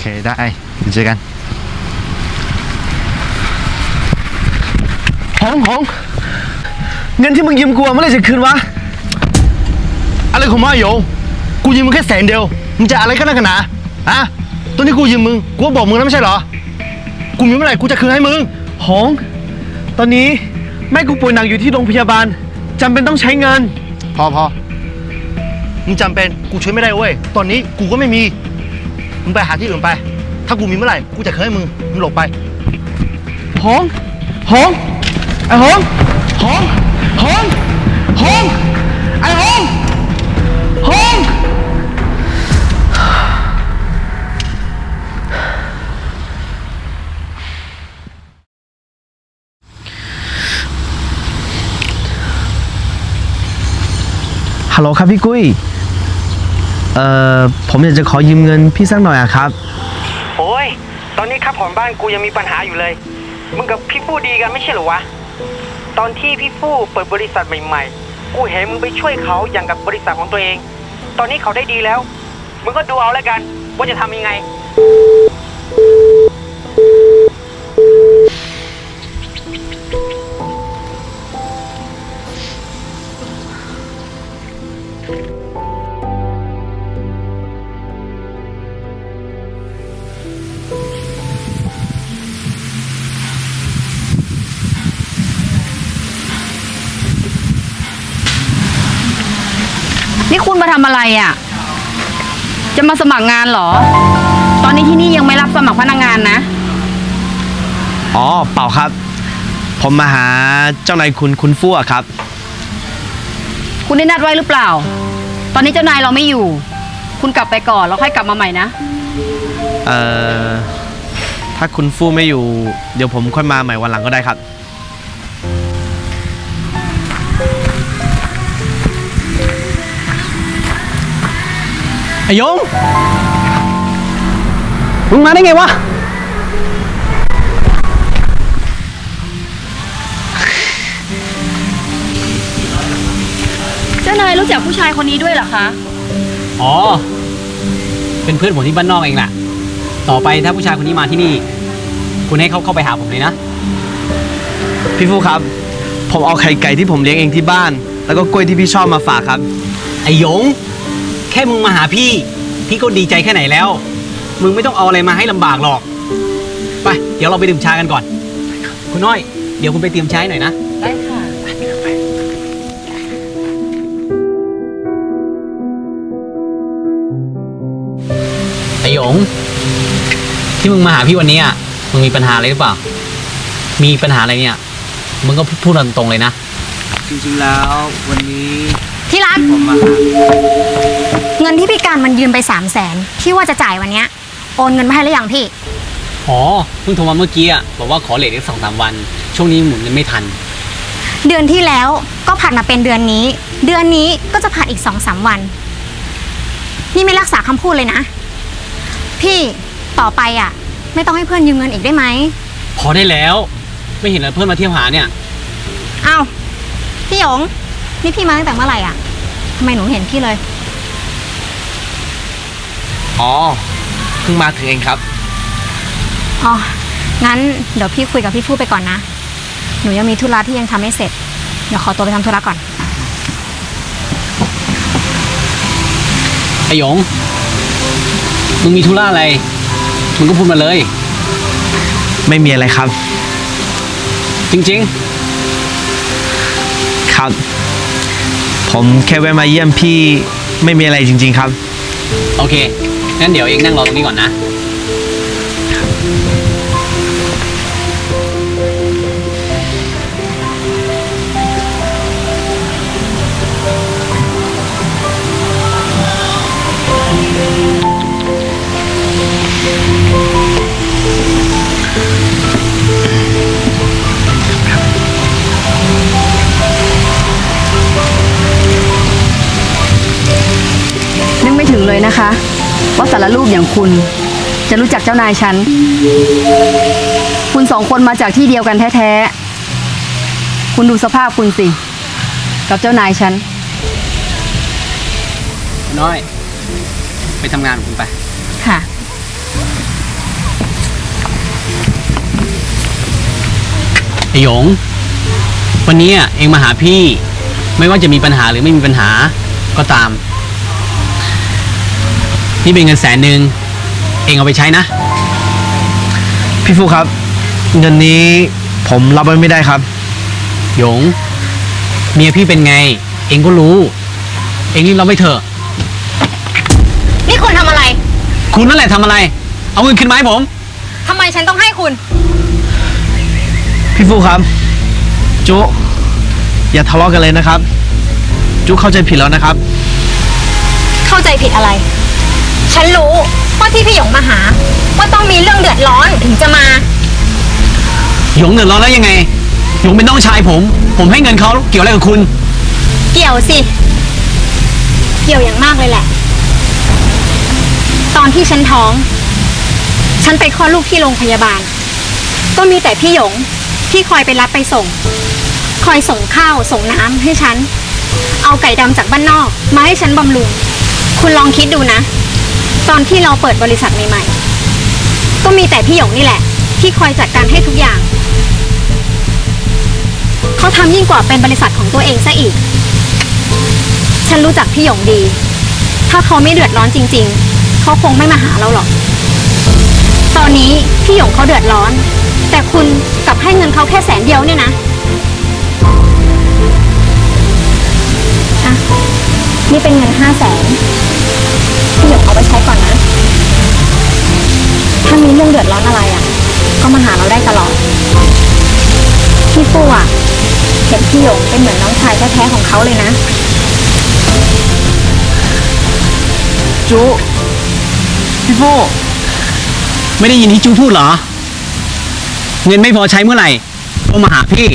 เคได้เดี๋ยวเจอกันหงหงเงินที่มึงยืมกูอะเมื่อไหรจะคืนวะ อะไรของมึงอะโยงกูยืมมึงแค่แสนเดียว มึงจะอะไรกันนักกันหนาอะตอนนี้กูยืมมึง กูก็บอกมึงแล้วไม่ใช่เหรอ กูมีเมื่อไหร่กูจะคืนให้มึง หง ตอนนี้แม่กูป่วยหนักอยู่ที่โรงพยาบาลจำเป็นต้องใช้เงิน พอพอมึงจำเป็น กูช่วยไม่ได้เว้ย ตอนนี้กูก็ไม่มี มึงไปหาที่อื่นไป ถ้ากูมีเมื่อไหร่ กูจะคืนให้มึง มึงหลบไปหงหงไอ้หงหงหงหงไอ้หงหงฮัลโหลครับพี่กุ้ย เอ่อผมอยากจะขอยืมเงินพี่สักหน่อยอะครับ โอ้ย ตอนนี้ค่าผ่อนบ้านกูยังมีปัญหาอยู่เลย มึงกับพี่ฟู่ดีกันไม่ใช่เหรอวะ ตอนที่พี่ฟู่เปิดบริษัทใหม่ๆ กูเห็นมึงไปช่วยเขาอย่างกับบริษัทของตัวเอง ตอนนี้เขาได้ดีแล้ว มึงก็ดูเอาแล้วกัน ว่าจะทำยังไง คุณมาทำอะไรอะ่ะ จะมาสมัครงานเหรอ ตอนนี้ที่นี่ยังไม่รับสมัครพนักงานนะ อ๋อ เปล่าครับ ผมมาหาเจ้านายคุณคุณฟู่อะครับ คุณได้นัดไว้หรือเปล่า ตอนนี้เจ้านายเราไม่อยู่ คุณกลับไปก่อนแล้วค่อยกลับมาใหม่นะ เอ่อ ถ้าคุณฟู่ไม่อยู่ เดี๋ยวผมค่อยมาใหม่วันหลังก็ได้ครับ ไอ้ยงมึงมาได้ไงวะ เจ้านายรู้จักผู้ชายคนนี้ด้วยเหรอคะ อ๋อ เป็นเพื่อนผมที่บ้านนอกเองแหละต่อไปถ้าผู้ชายคนนี้มาที่นี่ คุณให้เขาเข้าไปหาผมเลยนะ พี่ฟู่ครับ ผมเอาไข่ไก่ที่ผมเลี้ยงเองที่บ้าน แล้วก็กล้วยที่พี่ชอบมาฝากครับ ไอ้หยง แค่มึงมาหาพี่ พี่ก็ดีใจแค่ไหนแล้ว มึงไม่ต้องเอาอะไรมาให้ลำบากหรอก ไป เดี๋ยวเราไปดื่มชากันก่อน คุณน้อย เดี๋ยวคุณไปเตรียมชาให้หน่อยนะ ได้ค่ะ ไอ้หยงที่มึงมาหาพี่วันนี้อะ มึงมีปัญหาอะไรหรือเปล่า มีปัญหาอะไรเนี่ย มึงก็พูดตรงๆเลยนะ จริงๆแล้ววันนี้ที่รัก ผมมาหาเงิ นที่พี่การมันยืมไป3 0 0แสนที่ว่าจะจ่ายวันเนี้ยโอนเงินมาให้หรือยังพี่ อ๋อเพิ่งโทรมาเมื่อกี้อะบอกว่าขอเลทอีกสองสามวัน ช่วงนี้หมุนเงินไม่ทัน เดือนที่แล้วก็ผัดมาเป็นเดือนนี้ เดือนนี้ก็จะผัดอีก2อสวัน นี่ไม่รักษาคำพูดเลยนะ พี่ต่อไปอะ ไม่ต้องให้เพื่อนยืมเงินอีกได้ไหมพอได้แล้ว ไม่เห็นเลยเพื่อนมาเที่ยวหาเนี่ยอ้าวพี่หยงนี่พี่มาตั้งแต่เมื่อไหร่อะทำไมหนูเห็นพี่เลย อ๋อ เพิ่งมาถึงเองครับ อ๋อ งั้นเดี๋ยวพี่คุยกับพี่ฟู่ไปก่อนนะ หนูยังมีธุระที่ยังทำไม่เสร็จ เดี๋ยวขอตัวไปทำธุระก่อน ไอหยง มึงมีธุระอะไร มึงก็พูดมาเลย ไม่มีอะไรครับ จริง ครับ ผมแค่แวะมาเยี่ยมพี่ไม่มีอะไรจริง ๆครับ ๆ โอเค งั้นเดี๋ยวเองนั่งรอตรงนี้ก่อนนะ นึกไม่ถึงเลยนะคะ ว่าสารลูปอย่างคุณ จะรู้จักเจ้านายฉัน คุณสองคนมาจากที่เดียวกันแท้ๆ คุณดูสภาพคุณสิ กับเจ้านายฉัน น้อย ไปทำงานของคุณไป ค่ะ ไอหยง วันนี้เองมาหาพี่ ไม่ว่าจะมีปัญหาหรือไม่มีปัญหาก็ตาม นี่เป็นเงินแสนหนึ่งเองเอาไปใช้นะ พี่ฟูครับ เงินนี้ผมรับไว้ไม่ได้ครับ หยง เมียพี่เป็นไง เองก็รู้ เองรีบรับไปเถอะ นี่คุณทำอะไร คุณนั่นแหละทำอะไร เอาเงินขึ้นมาให้ผม ทำไมฉันต้องให้คุณ พี่ฟูครับ จุ อย่าทะเลาะกันเลยนะครับ จุเข้าใจผิดแล้วนะครับ เข้าใจผิดอะไร ฉันรู้ว่าที่พี่หยงมาหา ว่าต้องมีเรื่องเดือดร้อนถึงจะมา หยงเดือดร้อนแล้วยังไง หยงเป็นน้องชายผม ผมให้เงินเขาเกี่ยวอะไรกับคุณ เกี่ยวสิ เกี่ยวอย่างมากเลยแหละ ตอนที่ฉันท้อง ฉันไปคลอดลูกที่โรงพยาบาล ก็มีแต่พี่หยงที่คอยไปรับไปส่ง คอยส่งข้าวส่งน้ำให้ฉัน เอาไก่ดำจากบ้านนอก มาให้ฉันบำรุง คุณลองคิดดูนะ ตอนที่เราเปิดบริษัทใหม่ๆ ก็มีแต่พี่หยงนี่แหละ ที่คอยจัดการให้ทุกอย่าง เขาทำยิ่งกว่าเป็นบริษัทของตัวเองซะอีก ฉันรู้จักพี่หยงดี ถ้าเขาไม่เดือดร้อนจริง ๆ เขาคงไม่มาหาเราหรอก ตอนนี้พี่หยงเขาเดือดร้อน แต่คุณกลับให้เงินเขาแค่แสนเดียวเนี่ยนะอะนี่เป็นเงินห้าแสน เอาไปใช้ก่อนนะ ถ้ามีเรื่องเดือดร้อนอะไรอะ ก็มาหาเราได้ตลอด พี่ฟูอะเห็นพี่หยงเป็นเหมือนน้องชายแท้ๆของเขาเลยนะจุพี่ฟูไม่ได้ยินที่จูพูดเหรอ เงินไม่พอใช้เมื่อไหร่ก็มาหาพี่